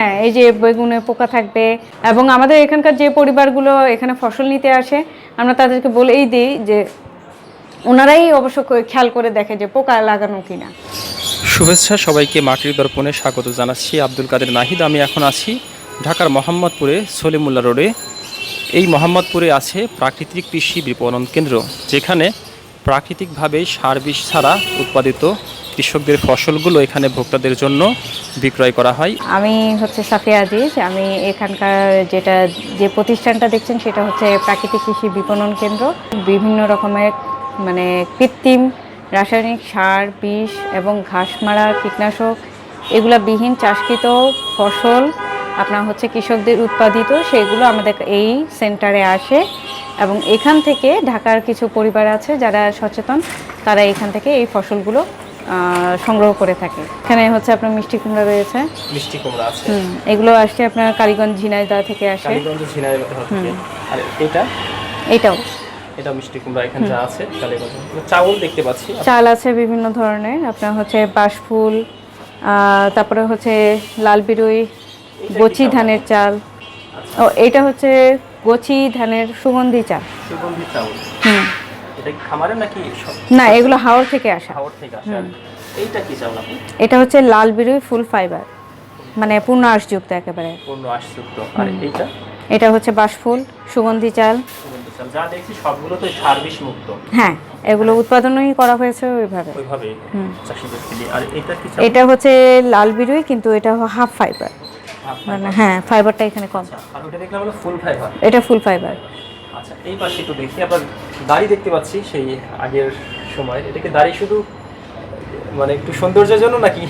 হ্যাঁ এই যে বেগুনে পোকা থাকবে এবং আমাদের এখানকার যে পরিবারগুলো এখানে ফসল নিতে আসে, আমরা তাদেরকে বলেই দিই যে ওনারাই অবশ্য খেয়াল করে দেখে যে পোকা লাগানো কিনা। শুভেচ্ছা সবাইকে মাটির দর্পণে স্বাগত জানাচ্ছি আব্দুল কাদের নাহিদ। আমি এখন আছি ঢাকার মোহাম্মদপুরে সলিমুল্লা রোডে। এই মোহাম্মদপুরে আছে প্রাকৃতিক কৃষি বিপণন কেন্দ্র, যেখানে প্রাকৃতিকভাবে সার বিষ ছাড়া উৎপাদিত কৃষকদের ফসলগুলো এখানে ভোক্তাদের জন্য বিক্রয় করা হয়। আমি হচ্ছে সাফিয়া আজিজ। আমি এখানকার যেটা, যে প্রতিষ্ঠানটা দেখছেন সেটা হচ্ছে প্রাকৃতিক কৃষি বিপণন কেন্দ্র। বিভিন্ন রকমের মানে কৃত্রিম রাসায়নিক সার, বিষ এবং ঘাস মারা কীটনাশক এগুলা বিহীন চাষকৃত ফসল আপনার হচ্ছে কৃষকদের উৎপাদিত, সেগুলো আমাদের এই সেন্টারে আসে এবং এখান থেকে ঢাকার কিছু পরিবার আছে যারা সচেতন, তারা এখান থেকে এই ফসলগুলো সংগ্রহ করে থাকে। এখানে হচ্ছে আপনার মিষ্টি কুমড়া রয়েছে। মিষ্টি কুমড়া আছে। হুম, এগুলো আসছে আপনার কালীগঞ্জ ঝিনাইদহ থেকে আসে। কালীগঞ্জ ঝিনাইদহ থেকে আর এটা? এটাও। এটা মিষ্টি কুমড়া এখানে যা আছে কালীগঞ্জ। চাউল দেখতে পাচ্ছি। চাল আছে বিভিন্ন ধরনের। আপনার হচ্ছে বাঁশফুল তারপরে হচ্ছে লাল বিরুই গচি ধানের চাল। ও এটা হচ্ছে গচি ধানের সুগন্ধি চাল। সুগন্ধি চাউল। হুম। এটা কি নাকি না এগুলো হাওড় থেকে আসা। খাওয়ার থেকে আসে। এইটা কি চাউল আপনি? এটা হচ্ছে লাল বিরুই ফুল ফাইবার। মানে পূর্ণ আঁশযুক্ত একেবারে। পূর্ণ আশযুক্ত। আর এইটা? এটা হচ্ছে বাঁশফুল সুগন্ধি চাল। যা দেখছি সবগুলো তো সার মুক্ত। হ্যাঁ এগুলো উৎপাদনই করা হয়েছে ওইভাবে। ওইভাবে আর এটা কি এটা হচ্ছে লাল বিরুই কিন্তু এটা হাফ ফাইবার। মানে হ্যাঁ ফাইবারটা এখানে কম। আচ্ছা, আর ওটা দেখলাম হলো ফুল ফাইবার। এটা ফুল ফাইবার। আচ্ছা এই পাশে একটু দেখি আবার দাড়ি দেখতে পাচ্ছি সেই আগের সময়। এটাকে দাড়ি শুধু মানে একটু সৌন্দর্যের জন্য নাকি?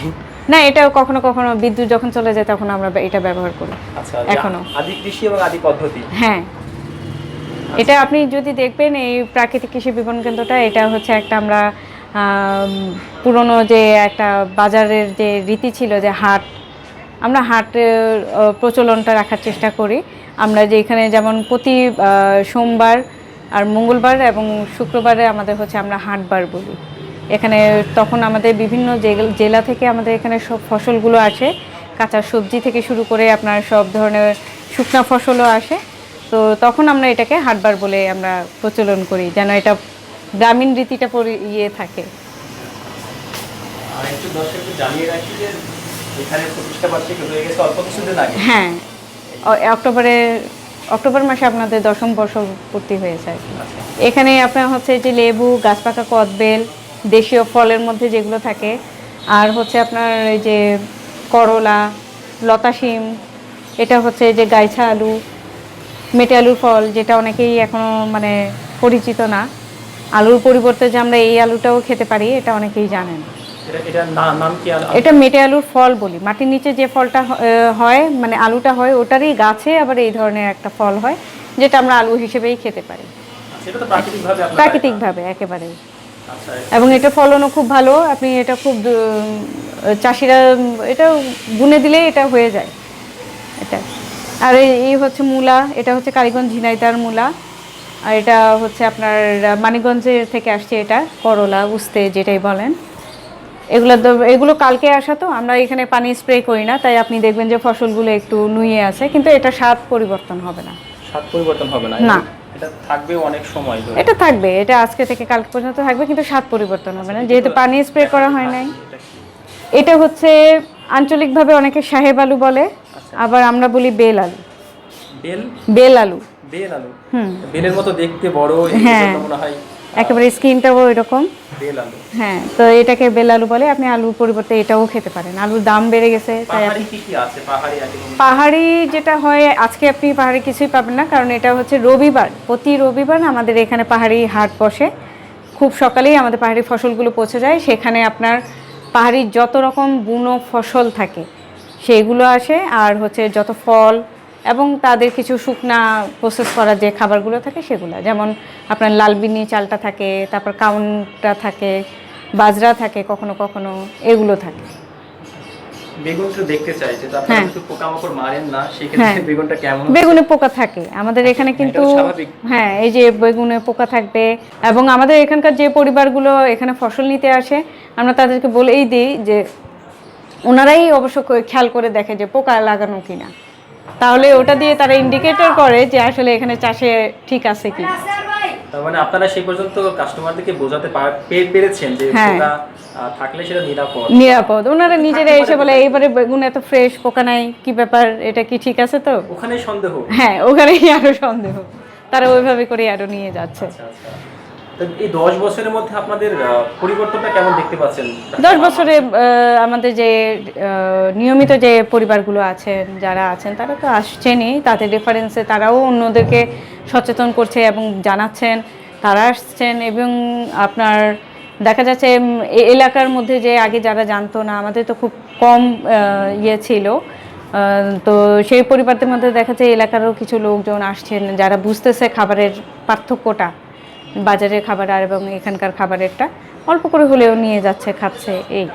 না এটা কখনো কখনো বিদ্যুৎ যখন চলে যায় তখন আমরা এটা ব্যবহার করি আচ্ছা এখনও। আদি কৃষি এবং আদি পদ্ধতি। হ্যাঁ। এটা আপনি যদি দেখবেন এই প্রাকৃতিক কৃষি বিপণন কেন্দ্রটা এটা হচ্ছে একটা আমরা আম, পুরনো যে একটা বাজারের যে রীতি ছিল যে হাট আমরা হাটের প্রচলনটা রাখার চেষ্টা করি। আমরা যে এখানে যেমন প্রতি সোমবার আর মঙ্গলবার এবং শুক্রবারে আমাদের হচ্ছে আমরা হাটবার বলি। এখানে তখন আমাদের বিভিন্ন জেল- থেকে আমাদের এখানে সব ফসলগুলো আসে। কাঁচা সবজি থেকে শুরু করে আপনার সব ধরনের শুকনা ফসলও আসে। তো তখন আমরা এটাকে হাটবার বলে আমরা প্রচলন করি যেন এটা গ্রামীণ রীতিটা পরি ইয়ে থাকে। আর একটু দর্শককে জানিয়ে রাখি যে এখানে প্রতিষ্ঠা বার্ষিক হয়ে গেছে অল্প কিছুদিন আগে। হ্যাঁ। অ- অক্টোবরে, অক্টোবর মাসে আপনাদের দশম বর্ষ পূর্তি হয়েছে এখানে আপনার হচ্ছে যে লেবু, গাছপাকা, কদবেল, দেশীয় ফলের মধ্যে যেগুলো থাকে, আর হচ্ছে আপনার এই যে করলা, লতা শিম, এটা হচ্ছে যে গাইছা আলু, মেটে আলুর ফল, যেটা অনেকেই এখনও মানে পরিচিত না। আলুর পরিবর্তে যে আমরা এই আলুটাও খেতে পারি, এটা অনেকেই জানেন। এটা মেটে আলুর ফল বলি। মাটির নিচে যে ফলটা হয় মানে আলুটা হয় ওটারই গাছে আবার এই ধরনের একটা ফল হয় যেটা আমরা আলু হিসেবেই খেতে পারি। তো প্রাকৃতিকভাবে আপনারা প্রাকৃতিকভাবে একেবারে আচ্ছা এবং এটা ফলনও খুব ভালো আপনি এটা খুব চাষিরা এটা বুনে দিলেই এটা হয়ে যায়। এটা। আর এই- এই হচ্ছে মূলা এটা হচ্ছে কালীগঞ্জ ঝিনাইদার মূলা আর এটা হচ্ছে আপনার মানিকগঞ্জের থেকে আসছে এটা করলা উস্তে যেটাই বলেন। এগুলো তো- এগুলো কালকে আসা তো আমরা এখানে পানি স্প্রে করি না তাই আপনি দেখবেন যে ফসলগুলো একটু নুয়ে আছে কিন্তু এটা স্বাদ পরিবর্তন হবে না। স্বাদ পরিবর্তন হবে না? না। এটা থাকবে অনেক সময় ধরে। এটা থাকবে এটা আজকে থেকে কালকে পর্যন্ত থাকবে কিন্তু স্বাদ পরিবর্তন হবে না যেহেতু পানি স্প্রে করা হয় নাই। এটা হচ্ছে আঞ্চলিকভাবে অনেকে সাহেব আলু বলে আবার আমরা বলি বেল আলু। বেল? বেল আলু। বেল আলু? হুম। বেলের মতো দেখতে বড় এই হ্যাঁ। মনে হয় একেবারে স্কিনটাও এরকম হ্যাঁ তো এটাকে বেল আলু বলে আপনি আলুর পরিবর্তে এটাও খেতে পারেন। আলুর দাম বেড়ে গেছে তাই পাহাড়ি যেটা হয় আজকে আপনি পাহাড়ি কিছুই পাবেন না কারণ এটা হচ্ছে রবিবার। প্রতি রবিবার আমাদের এখানে পাহাড়ি হাট বসে। খুব সকালেই আমাদের পাহাড়ি ফসলগুলো পৌঁছে যায়। সেখানে আপনার পাহাড়ির যত রকম বুনো ফসল থাকে সেইগুলো আসে। আর হচ্ছে যত ফল এবং তাদের কিছু শুকনা প্রসেস করা যে খাবারগুলো থাকে সেগুলো। যেমন আপনার লালবিনি চালটা থাকে তারপর কাউনটা থাকে বাজরা থাকে কখনো কখনো এগুলো থাকে। বেগুন তো দেখতে চাই যে আপনারা হ্যাঁ। পোকামাকড় মারেন না হ্যাঁ। সেক্ষেত্রে বেগুনটা কেমন বেগুনে পোকা থাকে। আমাদের এখানে কিন্তু হ্যাঁ এই যে বেগুনে পোকা থাকবে এবং আমাদের এখানকার যে পরিবারগুলো এখানে ফসল নিতে আসে আমরা তাদেরকে বলেই দিই যে ওনারাই অবশ্য খেয়াল করে দেখে যে পোকা লাগানো কিনা। তাহলে ওটা দিয়ে তারা ইন্ডিকেটর করে যে আসলে এখানে চাষে ঠিক আছে কি। তার মানে আপনারা সেই পর্যন্ত কাস্টমারদেরকে বোঝাতে পেরেছেন যে হ্যাঁ। থাকলে সেটা নিরাপদ। নিরাপদ। ওনারা নিজেরা এসে বলে এইবারে বেগুন এত ফ্রেশ পোকা নাই কি ব্যাপার? এটা কি ঠিক আছে তো? ওখানে সন্দেহ। হ্যাঁ ওখানেই আরও সন্দেহ। তারা ওইভাবে করে আরও নিয়ে যাচ্ছে। আচ্ছা আচ্ছা। এই দশ বছরের মধ্যে আপনাদের পরিবর্তনটা কেমন দেখতে পাচ্ছেন? দশ বছরে আমাদের যে নিয়মিত যে পরিবারগুলো আছেন, যারা আছেন, তারা তো আসছেনই। তাদের রেফারেন্সে তারাও অন্যদেরকে সচেতন করছে এবং জানাচ্ছেন। তারা আসছেন এবং আপনার, দেখা যাচ্ছে এলাকার মধ্যে যে আগে যারা জানতো না, আমাদের তো খুব কম ইয়ে ছিল। তো সেই পরিবারদের মধ্যে দেখা যায় এলাকারও কিছু লোকজন আসছেন, যারা বুঝতেছে খাবারের পার্থক্যটা। বাজারের খাবার আর এবং এখানকার খাবারেরটা। অল্প করে হলেও নিয়ে যাচ্ছে খাচ্ছে এই।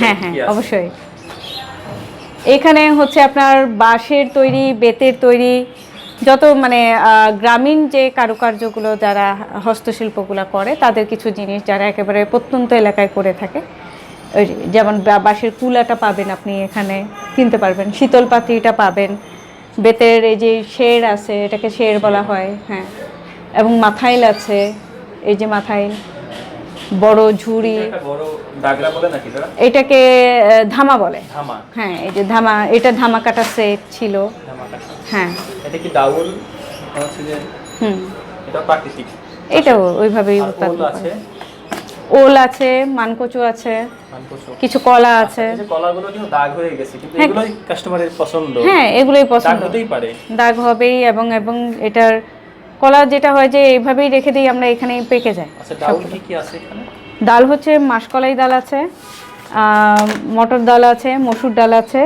হ্যাঁ হ্যাঁ অবশ্যই। এখানে হচ্ছে আপনার বাঁশের তৈরি বেতের তৈরি যত মানে গ্রামীণ যে কারুকার্যগুলো যারা হস্তশিল্পগুলো করে তাদের কিছু জিনিস যারা একেবারে প্রত্যন্ত এলাকায় করে থাকে। ওই যেমন বাঁশের কুলাটা পাবেন আপনি এখানে কিনতে পারবেন শীতল পাত্রিটা পাবেন। বেতের এই যে শের আছে এটাকে শের বলা হয় হ্যাঁ। এবং মাথাইল আছে এই যে মাথাইল বড় ঝুড়ি। এটাকে ধামা বলে। হ্যাঁ এই যে ধামা এটা ধামা কাটা সেট ছিল হ্যাঁ। এটা কি ডাউল? হুম। এটা প্রাকৃতিক। এটাও ওইভাবেই উৎপাদন। আছে? ওল আছে মানকচু আছে কিছু কলা আছে। কলাগুলো কিন্তু দাগ হয়ে গেছে কিন্তু। এগুলোই কাস্টমারের পছন্দ। হ্যাঁ এগুলোই দাগ পছন্দ। হতেই পারে। দাগ হবেই এবং এবং এটার কলা যেটা হয় যে এইভাবেই রেখে দিই আমরা এখানেই পেকে যায়। আচ্ছা ডাল হচ্ছে মাসকলাই ডাল আছে মটর ডাল আছে মসুর ডাল আছে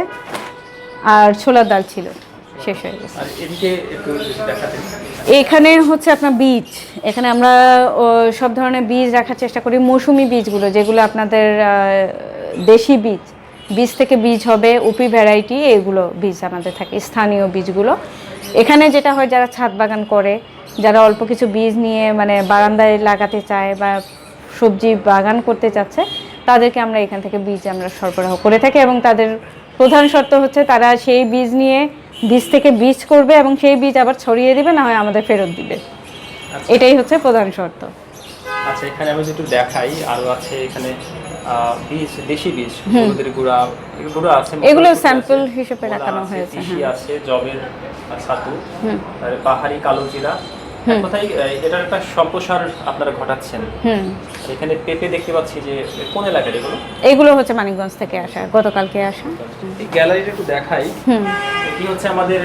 আর ছোলার ডাল ছিল শেষ হয়ে গেছে। এখানে হচ্ছে আপনার বীজ এখানে আমরা সব ধরনের বীজ রাখার চেষ্টা করি মৌসুমি বীজগুলো যেগুলো আপনাদের দেশি বীজ বীজ থেকে বীজ হবে উপি ভ্যারাইটি এগুলো বীজ আমাদের থাকে স্থানীয় বীজগুলো। এখানে যেটা হয় যারা ছাদ বাগান করে যারা অল্প কিছু বীজ নিয়ে মানে বারান্দায় লাগাতে চায় বা সবজি বাগান করতে চাচ্ছে তাদেরকে আমরা এখান থেকে বীজ আমরা সরবরাহ করে থাকি এবং তাদের প্রধান শর্ত হচ্ছে তারা সেই বীজ নিয়ে বীজ থেকে বীজ করবে এবং সেই বীজ আবার ছড়িয়ে দিবে না হয় আমাদের ফেরত দিবে আচ্ছা। এটাই হচ্ছে প্রধান শর্ত আচ্ছা এখানে আমি যেটু দেখাই আরও আছে এখানে বীজ দেশি বীজ হলুদের গুঁড়া এগুলো আছে এগুলো আছে, হিসেবে রাখানো হয়েছে, তিসি হ্যাঁ। আছে জবের ছাতু পাহাড়ি কালো জিরা কথায় এটার একটা সম্প্রসার আপনারা ঘটাচ্ছেন। হুম। এখানে পেঁপে দেখতে পাচ্ছি যে কোন এলাকার এগুলো? এগুলো হচ্ছে মানিকগঞ্জ থেকে আসা গতকালকে আসা। গ্যালারিটা একটু দেখাই। হুম। এটি হচ্ছে আমাদের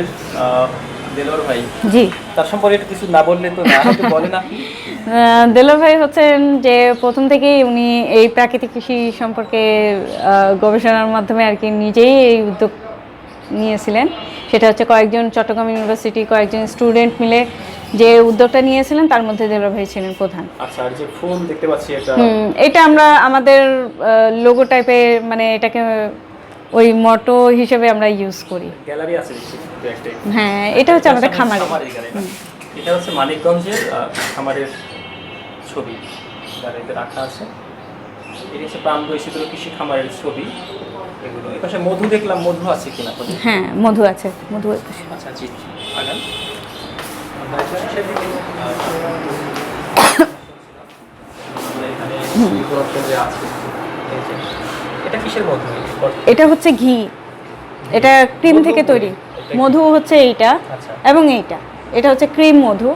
দেলোর ভাই। জি। তার সম্পর্কে কিছু না বললে তো না একটু দেলোর ভাই হচ্ছেন যে প্রথম থেকেই উনি এই প্রাকৃতিক কৃষি সম্পর্কে গবেষণার মাধ্যমে আর কি নিজেই এই উদ্যোগ নিয়েছিলেন। সেটা হচ্ছে কয়েকজন চট্টগ্রাম ইউনিভার্সিটি কয়েকজন স্টুডেন্ট মিলে যে উদ্যোগটা নিয়েছিলেন তার মধ্যে দেলোর ভাই ছিলেন প্রধান। আচ্ছা আর যে ফুল দেখতে পাচ্ছি এটা হুম, এটা আমরা আমাদের লোগো টাইপের মানে এটাকে ওই মটো হিসেবে আমরা ইউজ করি। গ্যালারি আছে হ্যাঁ এটা হচ্ছে আমাদের খামারে? এটা হচ্ছে মানিকগঞ্জের খামারের ছবি। গ্যালারিতে রাখা আছে। এটা হচ্ছে প্রাণ বৈশিত্র কৃষি খামারের ছবি। এগুলো এই পাশে মধু দেখলাম মধু আছে কিনা হ্যাঁ মধু আছে মধু আছে। আচ্ছা জি আগান। সেদিকে, এখানে আছে। এটা কিসের মধু? এটা হচ্ছে ঘি। এটা ক্রিম থেকে তৈরি। মধু হচ্ছে এইটা আচ্ছা। এবং এইটা। এটা হচ্ছে ক্রিম মধু।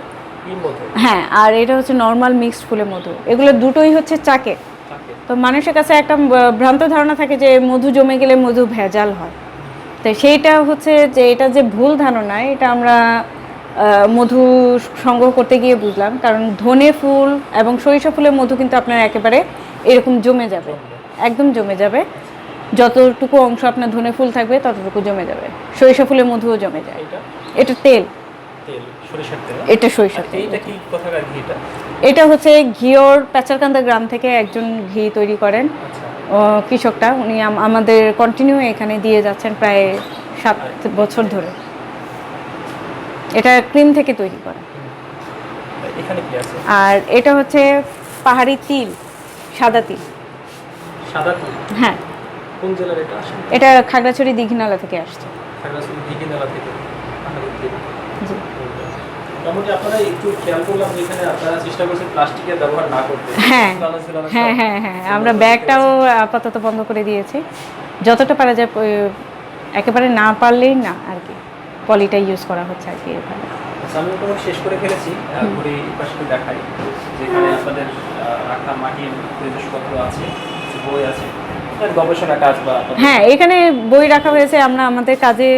হ্যাঁ আর এটা হচ্ছে নর্মাল মিক্সড ফুলের মধু। এগুলো দুটোই হচ্ছে চাকে। তো মানুষের কাছে একটা ভ্রান্ত ধারণা থাকে যে মধু জমে গেলে মধু ভেজাল হয়। তো সেইটা হচ্ছে যে এটা যে ভুল ধারণা এটা আমরা মধু সংগ্রহ করতে গিয়ে বুঝলাম। কারণ ধনে ফুল এবং সরিষা ফুলের মধু কিন্তু আপনার একেবারে এরকম জমে যাবে। একদম জমে যাবে। যতটুকু অংশ আপনার ধনে ফুল থাকবে ততটুকু জমে যাবে। সরিষা ফুলের মধুও জমে যায়। এটা তেল। সরিষার তেল? এটা এটা? হচ্ছে ঘিওর প্যাচারকান্দা গ্রাম থেকে একজন ঘি তৈরি করেন। আচ্ছা। কৃষকটা উনি আম- আমাদের কন্টিনিউ এখানে দিয়ে যাচ্ছেন প্রায় সাত বছর ধরে। এটা ক্রিম থেকে তৈরি করা। আর এটা হচ্ছে পাহাড়ি তিল সাদা তিল। সাদা তিল হ্যাঁ। কোন জেলার এটা আসলে? এটা খাগড়াছড়ি দীঘিনালা থেকে আসছে। খাগড়াছড়ি দিঘিনালা থেকে। জি। মোটামুটি আপনারা একটু খেয়াল করলাম এখানে আপনারা চেষ্টা করছেন প্লাস্টিকের ব্যবহার না করতে। হ্যাঁ। ঝুলানো হ্যাঁ হ্যাঁ হ্যাঁ। আমরা ব্যাগটাও আপাতত বন্ধ করে দিয়েছি। যতটা পারা যায় একেবারে না পারলেই না আর কি। পলিটা ইউজ করা হচ্ছে আর কি আচ্ছা, আমি মোটামুটি শেষ করে ফেলেছি। ঘুরে পাশে দেখাই। যেখানে আপনাদের রাখা মাটির জিনিসপত্র আছে। কিছু বই আছে। গবেষণা কাজ বা হ্যাঁ এখানে বই রাখা হয়েছে আমরা আমাদের কাজে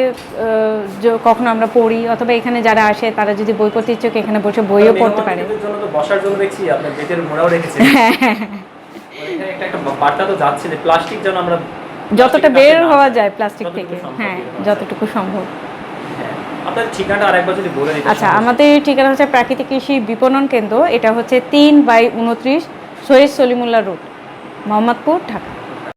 কখনো আমরা পড়ি অথবা এখানে যারা আসে তারা যদি বই পড়তে ইচ্ছুক এখানে বসে বইও পড়তে পারে। বসার জন্য দেখছি আপনার বেতের মোড়াও রেখেছেন। হ্যাঁ, একটা বার্তা তো যাচ্ছে যে প্লাস্টিক যেন আমরা যতটা বের হওয়া যায় প্লাস্টিক থেকে হ্যাঁ। যতটুকু সম্ভব। হ্যাঁ। আচ্ছা আমাদের ঠিকানা হচ্ছে প্রাকৃতিক কৃষি বিপণন কেন্দ্র এটা হচ্ছে তিন বাই উনত্রিশ সৈয়দ সলিমুল্লাহ রোড। মোহাম্মদপুর ঢাকা।